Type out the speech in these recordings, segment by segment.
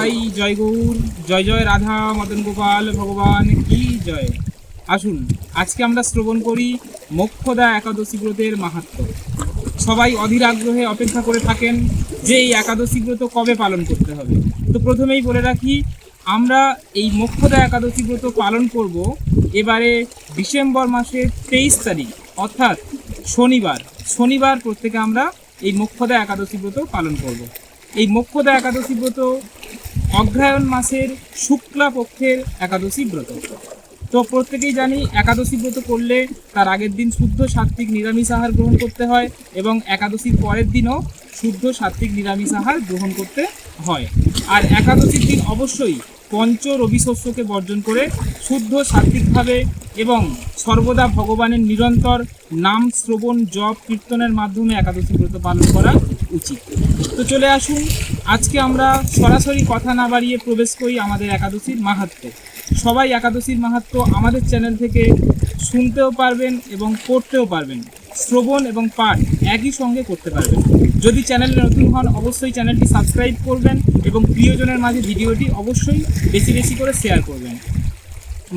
নিতাই জয় গৌর, জয় জয় রাধা, মদন গোপাল, ভগবান কি জয়? আসুন, আজকে আমরা শ্রবণ করি মোক্ষদা একাদশী ব্রতের মাহাত্ম। সবাই অধীর আগ্রহে অপেক্ষা করে থাকেন যে এই একাদশী ব্রত কবে পালন করতে হবে। তো প্রথমেই বলে রাখি, আমরা এই মোক্ষদা একাদশী ব্রত পালন করব এবারে ডিসেম্বর মাসের তেইশ তারিখ, অর্থাৎ শনিবার। শনিবার প্রত্যেকে আমরা এই মোক্ষদা একাদশী ব্রত পালন করব। এই মোক্ষদা একাদশী ব্রত অগ্রহায়ণ মাসের শুক্লা পক্ষের একাদশী ব্রত। তো প্রত্যেকেই জানি একাদশী ব্রত করলে তার আগের দিন শুদ্ধ সাত্ত্বিক নিরামিষ আহার গ্রহণ করতে হয় এবং একাদশীর পরের দিনও শুদ্ধ সাত্ত্বিক নিরামিষ আহার গ্রহণ করতে হয়। আর একাদশীর দিন অবশ্যই পঞ্চ রবি শস্যকে বর্জন করে শুদ্ধ সাত্ত্বিকভাবে এবং সর্বদা ভগবানের নিরন্তর নাম শ্রবণ, জপ, কীর্তনের মাধ্যমে একাদশী ব্রত পালন করা উচিত। তো চলে আসুন, আজকে আমরা সরাসরি কথা না বাড়িয়ে প্রবেশ করি আমাদের একাদশীর মাহাত্ম্য। সবাই একাদশীর মাহাত্ম্য আমাদের চ্যানেল থেকে শুনতেও পারবেন এবং করতেও পারবেন। শ্রবণ এবং পাঠ একই সঙ্গে করতে পারবেন। যদি চ্যানেলে নতুন হন, অবশ্যই চ্যানেলটি সাবস্ক্রাইব করবেন এবং প্রিয়জনের মাঝে ভিডিওটি অবশ্যই বেশি বেশি করে শেয়ার করবেন।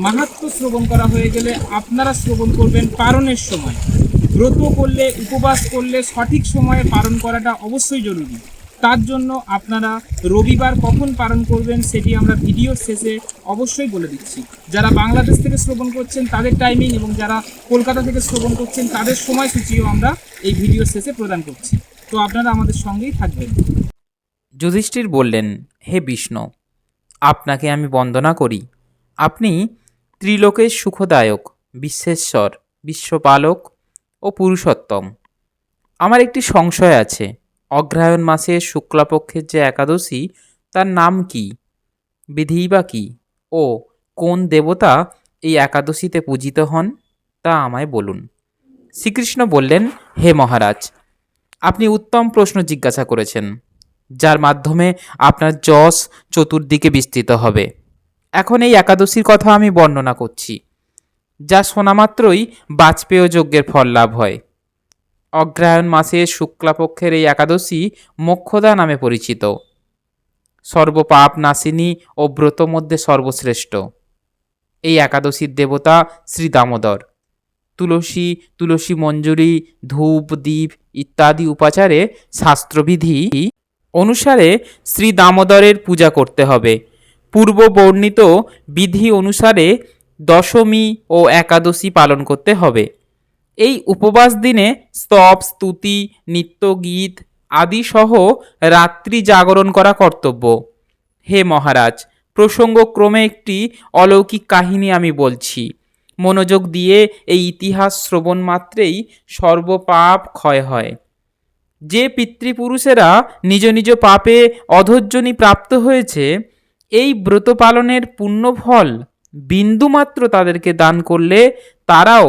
মাহাত্ম শ্রবণ করা হয়ে গেলে আপনারা শ্রবণ করবেন পারণের সময়। ব্রত করলে, উপবাস করলে সঠিক সময়ে পালন করাটা অবশ্যই জরুরি। তার জন্য আপনারা রবিবার কখন পালন করবেন সেটি আমরা ভিডিও শেষে অবশ্যই বলে দিচ্ছি। যারা বাংলাদেশ থেকে শ্রবণ করছেন, তাদের টাইমিং এবং যারা কলকাতা থেকে শ্রবণ করছেন, তাদের সময়সূচিও আমরা এই ভিডিও শেষে প্রদান করছি। তো আপনারা আমাদের সঙ্গেই থাকবেন। যুধিষ্ঠির বললেন, হে বিষ্ণু, আপনাকে আমি বন্দনা করি। আপনি ত্রিলোকের সুখদায়ক, বিশ্বেশ্বর, বিশ্বপালক ও পুরুষোত্তম। আমার একটি সংশয় আছে। অগ্রহায়ণ মাসে শুক্লাপক্ষের যে একাদশী, তার নাম কি? বিধিই বা কী? ও, কোন দেবতা এই একাদশীতে পূজিত হন? তা আমায় বলুন। শ্রীকৃষ্ণ বললেন, হে মহারাজ, আপনি উত্তম প্রশ্ন জিজ্ঞাসা করেছেন, যার মাধ্যমে আপনার যশ চতুর্দিকে বিস্তৃত হবে। এখন এই একাদশীর কথা আমি বর্ণনা করছি, যা শোনা মাত্রই বাজপেয় যজ্ঞের ফল লাভ হয়। অগ্রহায়ণ মাসের শুক্লাপক্ষের এই একাদশী মোক্ষদা নামে পরিচিত। সর্বপাপ নাসিনী ও ব্রত মধ্যে সর্বশ্রেষ্ঠ। এই একাদশীর দেবতা শ্রী দামোদর। তুলসী তুলসী মঞ্জুরি, ধূপ, দ্বীপ ইত্যাদি উপাচারে শাস্ত্রবিধি অনুসারে শ্রী দামোদরের পূজা করতে হবে। পূর্ব বর্ণিত বিধি অনুসারে দশমী ও একাদশী পালন করতে হবে। এই উপবাস দিনে স্তব, স্তুতি, নিত্য গীত আদি সহ রাত্রি জাগরণ করা কর্তব্য। হে মহারাজ, প্রসঙ্গক্রমে একটি অলৌকিক কাহিনী আমি বলছি। মনোযোগ দিয়ে এই ইতিহাস শ্রবণ মাত্রেই সর্বপাপ ক্ষয় হয়। যে পিতৃপুরুষেরা নিজ নিজ পাপে অধৈর্যনি প্রাপ্ত হয়েছে, এই ব্রত পালনের পুণ্যফল বিন্দুমাত্র তাদেরকে দান করলে তারাও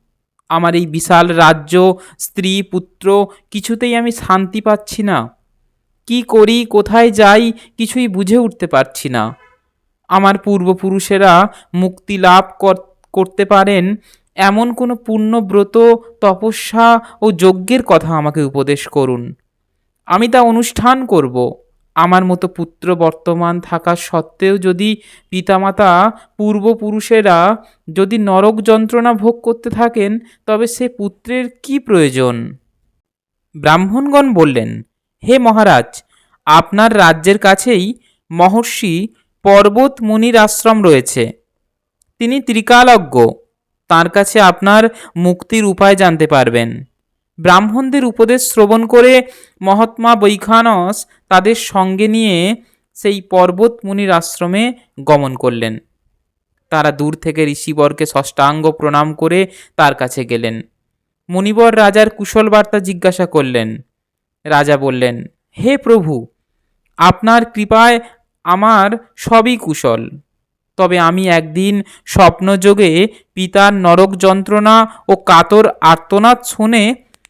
আমার এই বিশাল রাজ্য, স্ত্রী, পুত্র, কিছুতেই আমি শান্তি পাচ্ছি না। কি করি, কোথায় যাই, কিছুই বুঝে উঠতে পারছি না। আমার পূর্বপুরুষেরা মুক্তি লাভ কর- করতে পারেন, এমন কোনো পূর্ণব্রত তপস্যা ও যজ্ঞের কথা আমাকে উপদেশ করুন। আমি তা অনুষ্ঠান করব। আমার মতো পুত্র বর্তমান থাকা সত্ত্বেও যদি পিতামাতা পূর্বপুরুষেরা যদি নরক যন্ত্রণা ভোগ করতে থাকেন, তবে সে পুত্রের কি প্রয়োজন? ব্রাহ্মণগণ বললেন, হে মহারাজ, আপনার রাজ্যের কাছেই মহর্ষি পর্বত মুনির আশ্রম রয়েছে। তিনি ত্রিকালজ্ঞ, তার কাছে আপনার মুক্তির উপায় জানতে পারবেন। ব্রাহ্মণদের উপদেশ শ্রবণ করে মহাত্মা বৈখানস তাদের সঙ্গে নিয়ে সেই পর্বত মুনির আশ্রমে গমন করলেন। তারা দূর থেকে ঋষিবরকে ষষ্ঠাঙ্গ প্রণাম করে তার কাছে গেলেন। মুনিবর রাজার কুশল বার্তা জিজ্ঞাসা করলেন। রাজা বললেন, হে প্রভু, আপনার কৃপায় আমার সবই কুশল। তবে আমি একদিন স্বপ্নযোগে পিতার নরক যন্ত্রণা ও কাতর আর্তনাদ শুনে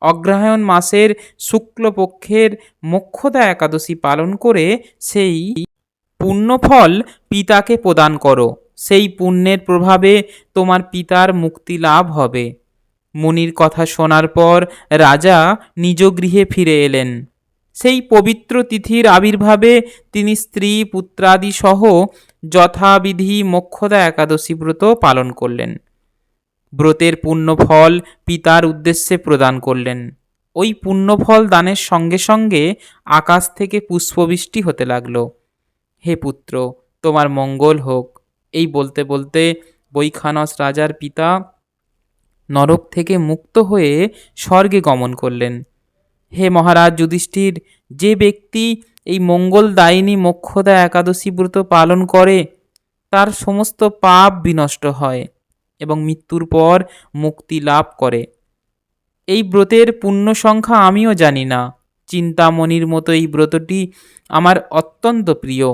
অগ্রহায়ণ মাসের শুক্লপক্ষের মোক্ষদা একাদশী পালন করে সেই পুণ্যফল পিতাকে প্রদান করো। সেই পুণ্যের প্রভাবে তোমার পিতার মুক্তি লাভ হবে। মুনির কথা শোনার পর রাজা নিজ গৃহে ফিরে এলেন। সেই পবিত্র তিথির আবির্ভাবে তিনি স্ত্রী, পুত্রাদি সহ যথাবিধি মোক্ষদা একাদশী ব্রত পালন করলেন। ব্রতের পুণ্যফল পিতার উদ্দেশ্যে প্রদান করলেন। ওই পুণ্যফল দানের সঙ্গে সঙ্গে আকাশ থেকে পুষ্পবৃষ্টি হতে লাগল। হে পুত্র, তোমার মঙ্গল হোক। এই বলতে বলতে বৈখানস রাজার পিতা নরক থেকে মুক্ত হয়ে স্বর্গে গমন করলেন। হে মহারাজ যুধিষ্ঠির, যে ব্যক্তি এই মঙ্গল মঙ্গলদায়িনী মোক্ষদা একাদশী ব্রত পালন করে, তার সমস্ত পাপ বিনষ্ট হয়। এবং মৃত্যুর পর মুক্তি লাভ করে। এই ব্রতের পুণ্য সংখ্যা আমিও জানি না। চিন্তামণির মতো এই ব্রতটি আমার অত্যন্ত প্রিয়।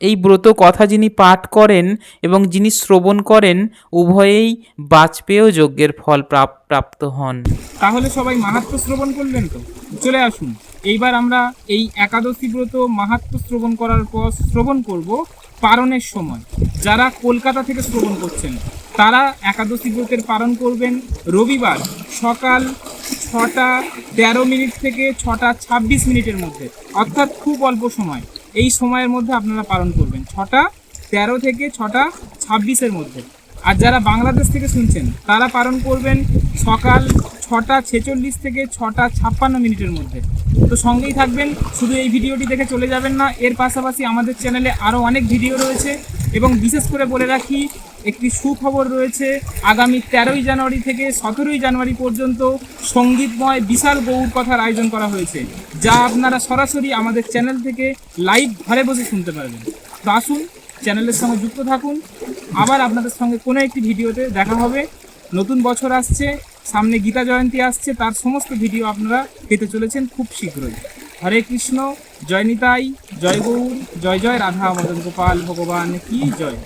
এই ব্রত কথা যিনি পাঠ করেন এবং যিনি শ্রবণ করেন, উভয়েই বাজপেয় যজ্ঞের ফল প্রাপ- প্রাপ্ত হন। তাহলে সবাই মাহাত্ম শ্রবণ করলেন তো? চলে আসুন। এইবার আমরা এই একাদশী ব্রত মাহাত্ম শ্রবণ করার পর শ্রবণ করব পারণের সময়। যারা কলকাতা থেকে শ্রবণ করছেন তারা একাদশী ব্রতের পালন করবেন রবিবার সকাল ছটা তেরো মিনিট থেকে ছটা ছাব্বিশ মিনিটের মধ্যে। অর্থাৎ খুব অল্প সময়। এই সময়ের মধ্যে আপনারা পালন করবেন। ছটা তেরো থেকে ছটা ছাব্বিশের মধ্যে। আর যারা বাংলাদেশ থেকে শুনছেন, তারা পালন করবেন সকাল ছটা ছেচল্লিশ থেকে ছটা ছাপ্পান্ন মিনিটের মধ্যে। তো সঙ্গেই থাকবেন, শুধু এই ভিডিওটি দেখে চলে যাবেন না, এর পাশাপাশি আমাদের চ্যানেলে আরও অনেক ভিডিও রয়েছে। এবং বিশেষ করে বলে রাখি একটি সুখবর রয়েছে। আগামী তেরোই জানুয়ারি থেকে সতেরোই জানুয়ারি পর্যন্ত সঙ্গীতময় বিশাল গৌর কথার আয়োজন করা হয়েছে, যা আপনারা সরাসরি আমাদের চ্যানেল থেকে লাইভ ঘরে বসে শুনতে পারবেন। তো আসুন, চ্যানেলের সঙ্গে যুক্ত থাকুন। আবার আপনাদের সঙ্গে কোনো একটি ভিডিওতে দেখা হবে। নতুন বছর আসছে, সামনে গীতা জয়ন্তী আসছে, তার সমস্ত ভিডিও আপনারা পেতে চলেছেন খুব শীঘ্রই। হরে কৃষ্ণ, জয় নিতাই, জয় গৌর, জয় জয় রাধা মদন গোপাল ভগবান কি জয়।